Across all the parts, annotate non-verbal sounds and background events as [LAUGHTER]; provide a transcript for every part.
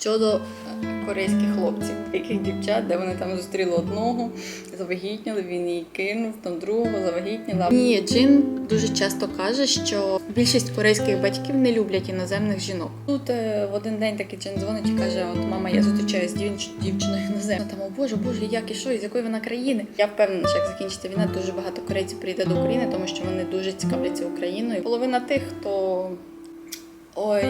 щодо е, корейських хлопців, яких дівчат, де вони там зустріли одного, завагітніли, він її кинув, там другого завагітніла. Ні, Джин дуже часто каже, що більшість корейських батьків не люблять іноземних жінок. Тут е, в один день такий Джин дзвонить і каже: От мама, я зустрічаюся з дівч- дівчиною іноземною. Там, о Боже, Боже, як і що, з якої вона країни? Я впевнена, що як закінчиться війна, дуже багато корейців прийде до України, тому що вони дуже цікавляться Україною. Половина тих, хто ой.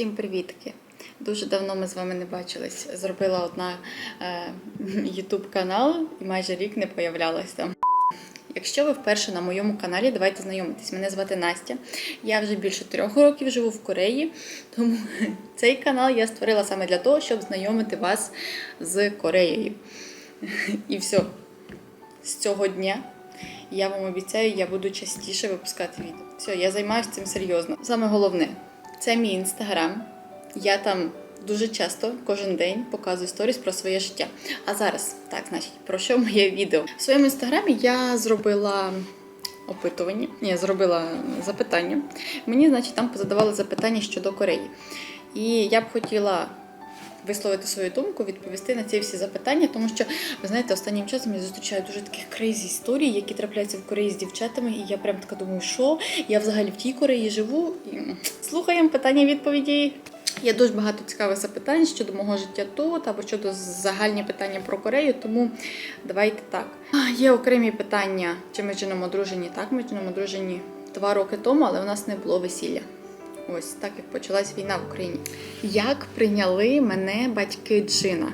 Всім привітки! Дуже давно ми з вами не бачились. Зробила одна е, YouTube канал і майже рік не появлялась. Якщо ви вперше на моєму каналі, давайте знайомитись. Мене звати Настя. Я вже більше трьох років живу в Кореї, тому цей канал я створила саме для того, щоб знайомити вас з Кореєю. І все. З цього дня я вам обіцяю, я буду частіше випускати відео. Все, я займаюся цим серйозно. Саме головне, це мій інстаграм. Я там дуже часто, кожен день показую сторіс про своє життя. А зараз, так, значить, про що моє відео? В своєму інстаграмі я зробила опитування, ні, зробила запитання. Мені, значить, там позадавали запитання щодо Кореї. І я б хотіла висловити свою думку, відповісти на ці всі запитання, тому що ви знаєте, останнім часом я зустрічаю дуже таких крейзі історій, які трапляються в Кореї з дівчатами, і я прям така думаю, що я взагалі в тій Кореї живу. І слухаємо питання відповіді. Є дуже багато цікавих запитань щодо мого життя тут або щодо загальні питання про Корею, тому давайте так. Є окремі питання, чи ми чином одружені. Так, ми чином одружені два роки тому, але у нас не було весілля. Ось так як почалась війна в Україні. Як прийняли мене батьки Джина?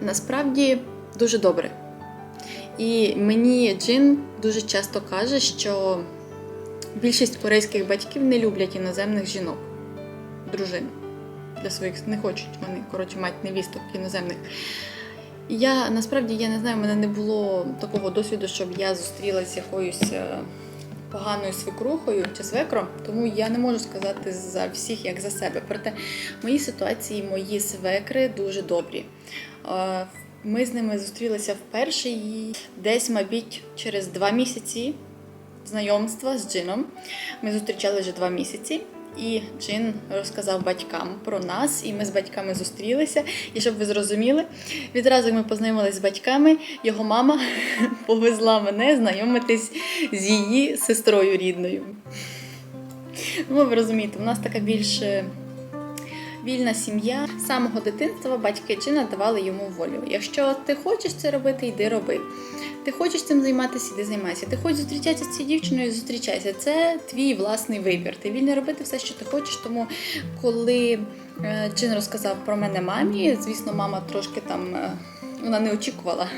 Насправді дуже добре. І мені Джин дуже часто каже, що більшість корейських батьків не люблять іноземних жінок, дружин. Для своїх не хочуть вони, коротше, мати невісток іноземних. Я насправді я не знаю, в мене не було такого досвіду, щоб я зустрілася з якоюсь е, поганою свекрухою чи свекром, тому я не можу сказати за всіх як за себе. Проте в моїй ситуації мої свекри дуже добрі. Е, Ми з ними зустрілися вперше і десь, мабуть, через два місяці знайомства з Джином. Ми зустрічали вже два місяці. І Джин розказав батькам про нас, і ми з батьками зустрілися. І щоб ви зрозуміли, відразу ми познайомилися з батьками, його мама [LAUGHS] повезла мене знайомитись з її сестрою рідною. Ну, ви розумієте, у нас така більш е, вільна сім'я. З самого дитинства батьки Джина давали йому волю. Якщо ти хочеш це робити, йди роби. Ти хочеш цим займатися, іди займайся. Ти хочеш зустрічатися з цією дівчиною, зустрічайся. Це твій власний вибір. Ти вільний робити все, що ти хочеш. Тому коли е, Джин розказав про мене мамі, звісно, мама трошки там. е, Вона не очікувала.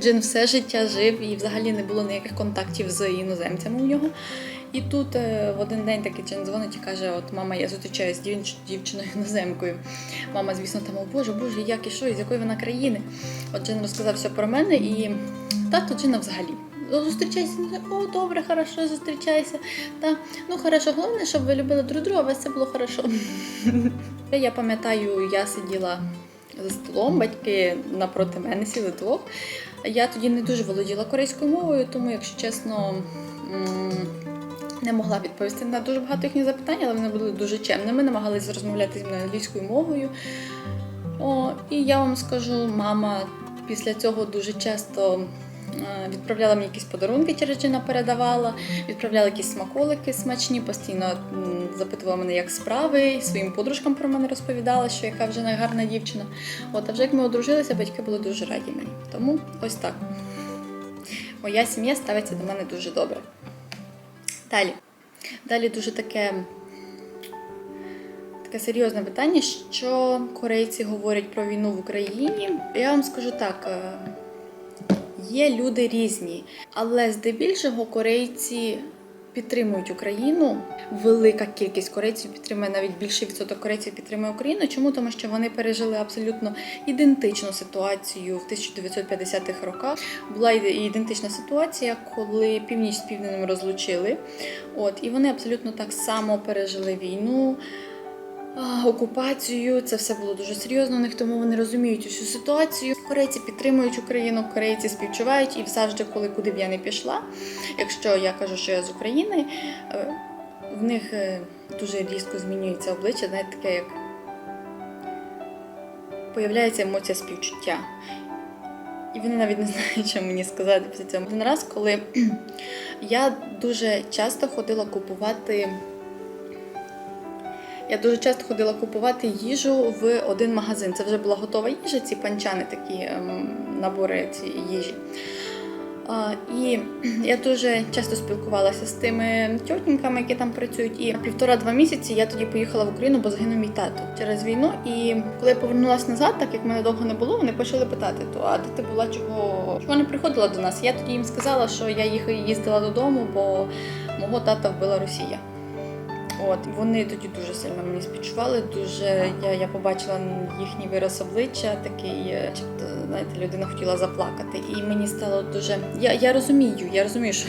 Джин все життя жив і взагалі не було ніяких контактів з іноземцями у нього. І тут е, в один день такий Джин дзвонить і каже: От мама, я зустрічаюся з дівч- дівчиною [LAUGHS] іноземкою. Мама, звісно, там, о Боже, Боже, як і що, і з якої вона країни. От Джин розказав все про мене, і тато Джина взагалі. Зустрічайся, о, добре, хорошо, зустрічайся. Та, ну хорошо, головне, щоб ви любили друг друга, вас все було хорошо. Я пам'ятаю, я сиділа за столом, батьки напроти мене сіли двох. Я тоді не дуже володіла корейською мовою, тому, якщо чесно, не могла відповісти на дуже багато їхніх запитань, але вони були дуже чемними, намагалися розмовляти зі мною англійською мовою. О, і я вам скажу, мама після цього дуже часто е, відправляла мені якісь подарунки через Джина передавала, відправляла якісь смаколики смачні, постійно запитувала мене, як справи, своїм подружкам про мене розповідала, що яка вже гарна дівчина. От, а вже як ми одружилися, батьки були дуже раді мені. Тому ось так. Моя сім'я ставиться до мене дуже добре. Далі. Далі дуже таке таке серйозне питання, що корейці говорять про війну в Україні. Я вам скажу так: е, є люди різні, але здебільшого корейці підтримують Україну. Велика кількість корейців підтримує навіть більший відсоток корейців підтримує Україну. Чому? Тому що вони пережили абсолютно ідентичну ситуацію в 1950-х роках. Була ідентична ситуація, коли північ з південним розлучили. От і вони абсолютно так само пережили війну. Окупацію, це все було дуже серйозно у них, тому вони розуміють усю ситуацію. Корейці підтримують Україну, корейці співчувають і завжди, коли куди б я не пішла. Якщо я кажу, що я з України, е, в них е, дуже різко змінюється обличчя, знаєте, таке як появляється емоція співчуття. І вони навіть не знають, що мені сказати після цього. Один раз, коли [CLEARS THROAT] я дуже часто ходила купувати. Я дуже часто ходила купувати їжу в один магазин. Це вже була готова їжа, ці панчани, такі ем, набори цієї їжі. І я дуже часто спілкувалася з тими тьотіньками, які там працюють. І півтора-два місяці я тоді поїхала в Україну, бо загинув мій тато через війну. І коли я повернулася назад, так як мене довго не було, вони почали питати: то а де ти була, чого чого не приходила до нас? Я тоді їм сказала, що я їздила додому, бо мого тата вбила Росія. От вони тоді дуже сильно мені співчували. Дуже я, я побачила їхній вираз обличчя, такий, чи знаєте, людина хотіла заплакати. І мені стало дуже. Я, я розумію, я розумію, що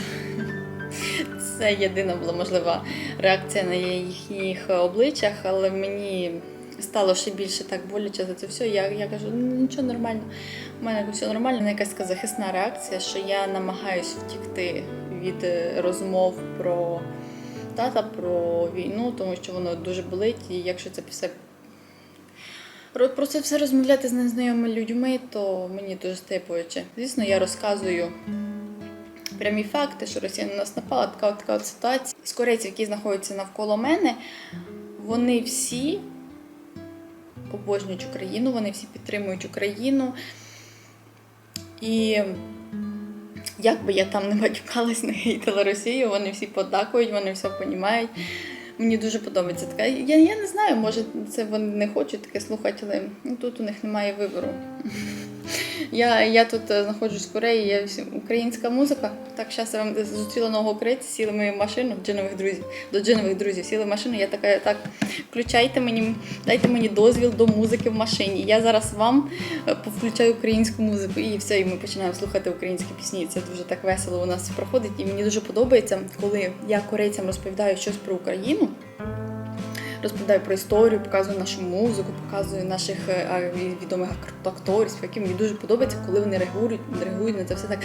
[LAUGHS] це єдина була можлива реакція на їхніх обличчях, але мені стало ще більше так боляче за це все. Я, я кажу, «Ну, нічого нормально, у мене все нормально. Якась така захисна реакція, що я намагаюсь втікти від е, розмов про тата про війну, тому що воно дуже болить, і якщо це все про це все розмовляти з незнайомими людьми, то мені дуже стає. Звісно, я розказую прямі факти, що Росія на нас напала, така така от ситуація. З корейців, які знаходяться навколо мене, вони всі обожнюють Україну, вони всі підтримують Україну. І як би я там не матюкалась, не гейтила Росію, вони всі подакують, вони все понімають. Мені дуже подобається така. Я, я не знаю, може це вони не хочуть таке слухати, але ну, тут у них немає вибору. Я, я тут е, знаходжусь в Кореї, я всі- українська музика. Так, зараз я вам зустріла нового корейця, сіли в машину джинових друзів, до джинових друзів, сіли в машину. Я така, так, включайте мені, дайте мені дозвіл до музики в машині. Я зараз вам е, повключаю українську музику і все, і ми починаємо слухати українські пісні. Це дуже так весело у нас проходить. І мені дуже подобається, коли я корейцям розповідаю щось про Україну. Розповідаю про історію, показую нашу музику, показую наших е, відомих акторів, які мені дуже подобається, коли вони реагують, реагують на це все так.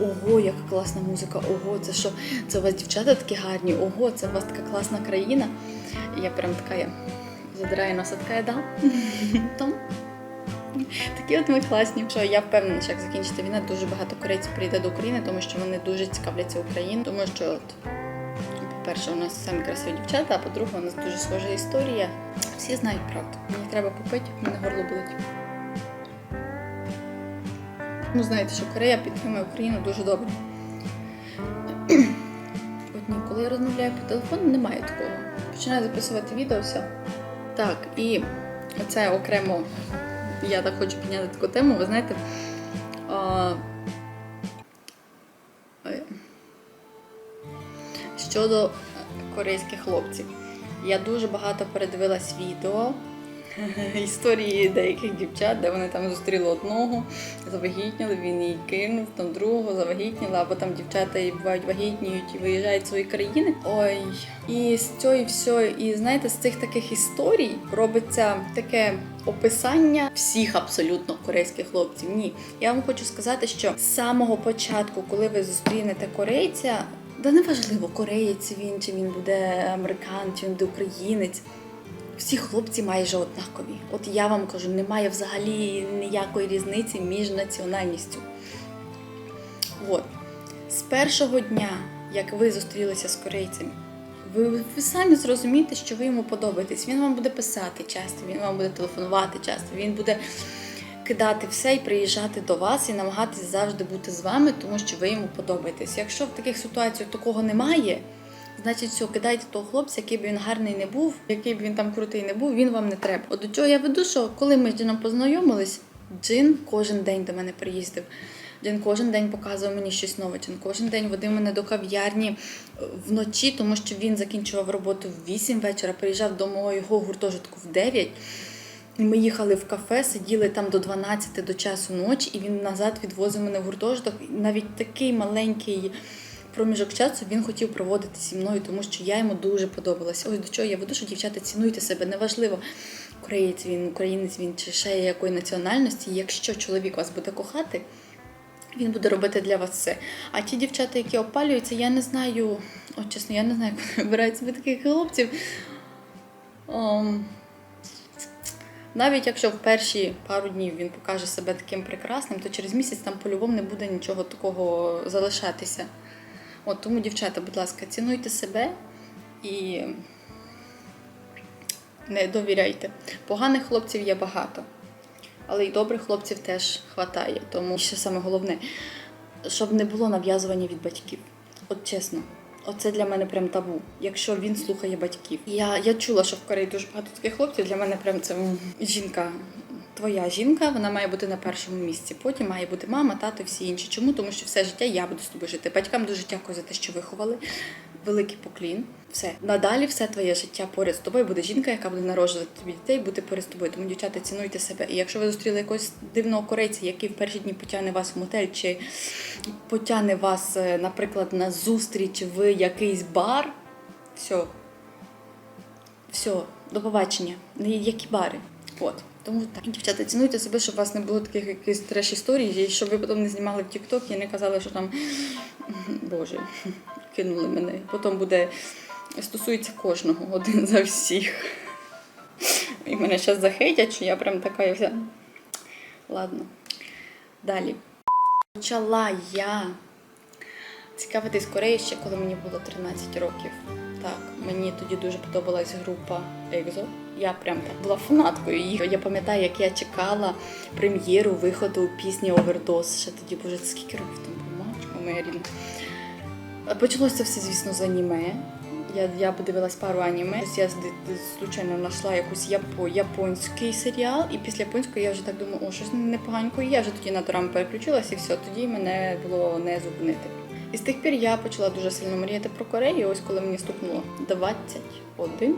Ого, яка класна музика! Ого, це що? Це у вас дівчата такі гарні, ого, це у вас така класна країна. І я прям така я задираю носа, така я да. [LAUGHS] Такі от ми класні. Що я впевнена, що як закінчиться війна, дуже багато корейців прийде до України, тому що вони дуже цікавляться Україною, тому що от по-перше, у нас самі красиві дівчата, а по-друге, у нас дуже схожа історія. Всі знають правду. Мені треба попити, мене горло болить. Ну, знаєте, що Корея підтримує Україну дуже добре. [CLEARS THROAT] От ні, коли я розмовляю по телефону, немає такого. Починаю записувати відео, все. Так, і оце окремо, я так хочу підняти таку тему, ви знаєте. Щодо е, корейських хлопців, я дуже багато передивилась відео історії деяких дівчат, де вони там зустріли одного, завагітніли, він її кинув, там другого завагітніли, або там дівчата і бувають вагітніють і виїжджають з своєї країни. Ой, і з цього і все, і знаєте, з цих таких історій робиться таке описання всіх абсолютно корейських хлопців. Ні, я вам хочу сказати, що з самого початку, коли ви зустрінете корейця. Да неважливо, кореєць він, чи він буде американ, чи він буде українець. Всі хлопці майже однакові. От я вам кажу, немає взагалі ніякої різниці між національністю. От. З першого дня, як ви зустрілися з корейцем, ви, ви самі зрозумієте, що ви йому подобаєтесь. Він вам буде писати часто, він вам буде телефонувати часто, він буде кидати все і приїжджати до вас і намагатись завжди бути з вами, тому що ви йому подобаєтесь. Якщо в таких ситуаціях такого немає, значить все, кидайте того хлопця, який б він гарний не був, який б він там крутий не був, він вам не треба. От до чого я веду, що коли ми з Джином познайомились, Джин кожен день до мене приїздив. Джин кожен день показував мені щось нове. Джин кожен день водив мене до кав'ярні е, вночі, тому що він закінчував роботу в 8 вечора, приїжджав до мого його гуртожитку в 9. Ми їхали в кафе, сиділи там до 12 до часу ночі, і він назад відвозив мене в гуртожиток. Навіть такий маленький проміжок часу він хотів проводити зі мною, тому що я йому дуже подобалася. Ось до чого я веду, що дівчата цінуйте себе, неважливо. Українець він, українець він чи ще якої національності. Якщо чоловік вас буде кохати, Він буде робити для вас все. А ті дівчата, які опалюються, я не знаю, от чесно, я не знаю, як вони вибирають собі таких хлопців. Ом, навіть якщо в перші пару днів він покаже себе таким прекрасним, то через місяць там по-любому не буде нічого такого залишатися. От тому, дівчата, будь ласка, цінуйте себе і не довіряйте. Поганих хлопців є багато, але й добрих хлопців теж хватає. Тому що саме головне, щоб не було нав'язування від батьків. От чесно. Оце для мене прям табу, якщо він слухає батьків. Я, я чула, що в Кореї дуже багато таких хлопців. Для мене прям це жінка. Твоя жінка, вона має бути на першому місці. Потім має бути мама, тато, всі інші. Чому? Тому що все життя я буду з тобою жити. Батькам дуже дякую за те, що виховали. Великий поклін. Все. Надалі все твоє життя поряд з тобою буде жінка, яка буде народжувати тобі дітей, бути поряд з тобою. Тому, дівчата, цінуйте себе. І якщо ви зустріли якогось дивного корейця, який в перші дні потягне вас в мотель, чи потягне вас, е, наприклад, на зустріч в якийсь бар, все. Все, до побачення. Ніякі бари. От. Тому так, дівчата, цінуйте себе, щоб у вас не було таких якихось треш історій, і щоб ви потім не знімали в TikTok і не казали, що там Боже, кинули мене. Потім буде стосується кожного, один за всіх. І мене зараз захейтять, що я прям така і вся. Ладно. Далі. Почала я цікавитись Кореєю ще коли мені було 13 років. Так, мені тоді дуже подобалась група EXO. Я прям так була фанаткою їх. Я пам'ятаю, як я чекала прем'єру виходу пісні Овердос. Ще тоді, боже, скільки років там було, мачка моя рідна. Почалося все, звісно, з аніме. Я, я подивилась пару аніме. Я случайно знайшла якусь япо, японський серіал, і після японського я вже так думаю, о, щось непоганько. І я вже тоді на дорам переключилась, і все, тоді мене було не зупинити. І з тих пір я почала дуже сильно мріяти про Корею. Ось коли мені стукнуло 21,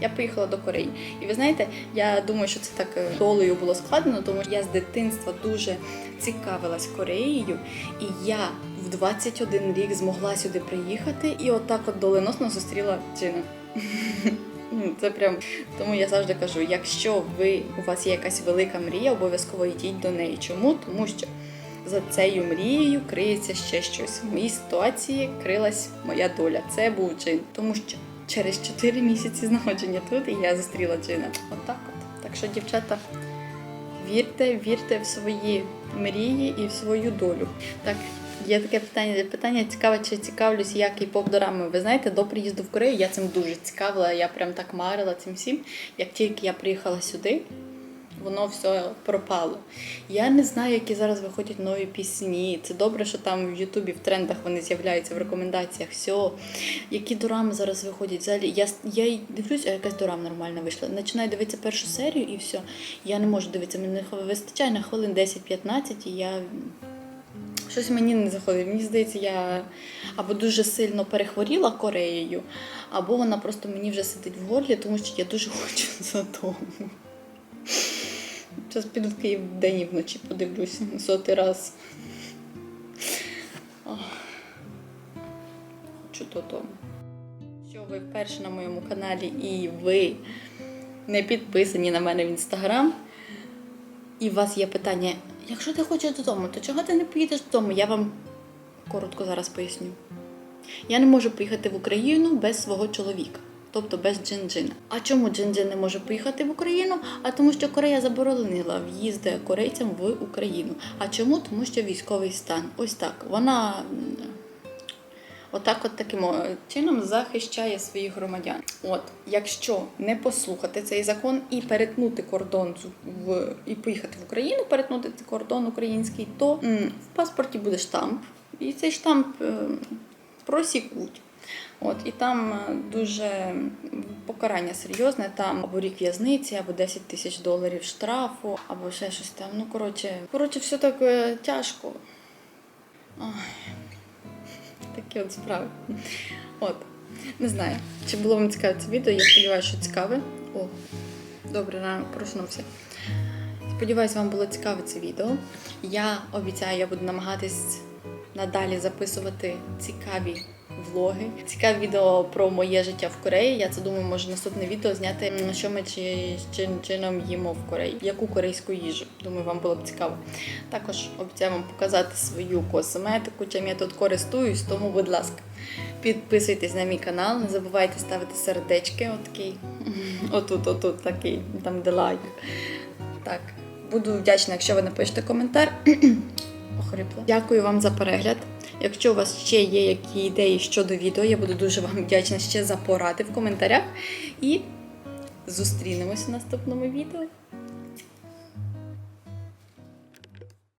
я поїхала до Кореї. І ви знаєте, я думаю, що це так е, долею було складено, тому що я з дитинства дуже цікавилась Кореєю, і я в 21 рік змогла сюди приїхати і отак от доленосно зустріла Джина. [LAUGHS] Ну, Це прям тому я завжди кажу: якщо ви у вас є якась велика мрія, обов'язково йдіть до неї. Чому? Тому що за цією мрією криється ще щось. В моїй ситуації крилась моя доля. Це був джин. Тому що через 4 місяці знаходження тут і я зустріла джина. Отак от. Так що, дівчата, вірте, вірте в свої мрії і в свою долю. Так, є таке питання. Питання цікаве, чи цікавлюсь я кей-поп дорамою. Ви знаєте, до приїзду в Корею я цим дуже цікавила. Я прям так марила цим всім. Як тільки я приїхала сюди, воно все пропало. Я не знаю, які зараз виходять нові пісні. Це добре, що там в Ютубі в трендах вони з'являються в рекомендаціях. Все. Які дорами зараз виходять? Взагалі, я, я дивлюсь, а якась дорама нормальна вийшла. Починаю дивитися першу серію і все. Я не можу дивитися, мені вистачає на хвилин 10-15, і я. Щось мені не заходить. Мені здається, я або дуже сильно перехворіла Кореєю, або вона просто мені вже сидить в горлі, тому що я дуже [LAUGHS] хочу додому. Зараз піду в Київ вдень і вночі подивлюся сотий раз. Хочу додому. Якщо ви вперше на моєму каналі і ви не підписані на мене в інстаграм, і у вас є питання, якщо ти хочеш додому, то чого ти не поїдеш додому? Я вам коротко зараз поясню. Я не можу поїхати в Україну без свого чоловіка, тобто без Джин-Джина. А чому Джин-Джин не може поїхати в Україну? А тому, що Корея заборонила в'їзди корейцям в Україну. А чому? Тому що військовий стан. Ось так. Вона отак, от таким чином захищає своїх громадян. От, якщо не послухати цей закон і перетнути кордон в і поїхати в Україну, перетнути кордон український, то м, в паспорті буде штамп, і цей штамп е, просікуть. От, і там е, дуже покарання серйозне, там або рік в'язниці, або 10 тисяч доларів штрафу, або ще щось там. Ну, коротше, коротше, все так е, тяжко. Такі от справи. От. Не знаю, чи було вам цікаве це відео. Я сподіваюся, що цікаве. О, добре, ранок проснувся. Сподіваюсь, вам було цікаве це відео. Я обіцяю, я буду намагатись надалі записувати цікаві влоги. Цікаве відео про моє життя в Кореї. Я це думаю, може наступне відео зняти, що ми чи чин, чином їмо в Кореї, яку корейську їжу. Думаю, вам було б цікаво. Також обіцяю вам показати свою косметику, чим я тут користуюсь, тому, будь ласка, підписуйтесь на мій канал, не забувайте ставити сердечки, отакий, [LAUGHS] отут, отут, такий, там де лайк. Так, буду вдячна, якщо ви напишете коментар. [CLEARS THROAT] Охрипла. Дякую вам за перегляд. Якщо у вас ще є які ідеї щодо відео, я буду дуже вам вдячна ще за поради в коментарях. І зустрінемось у наступному відео.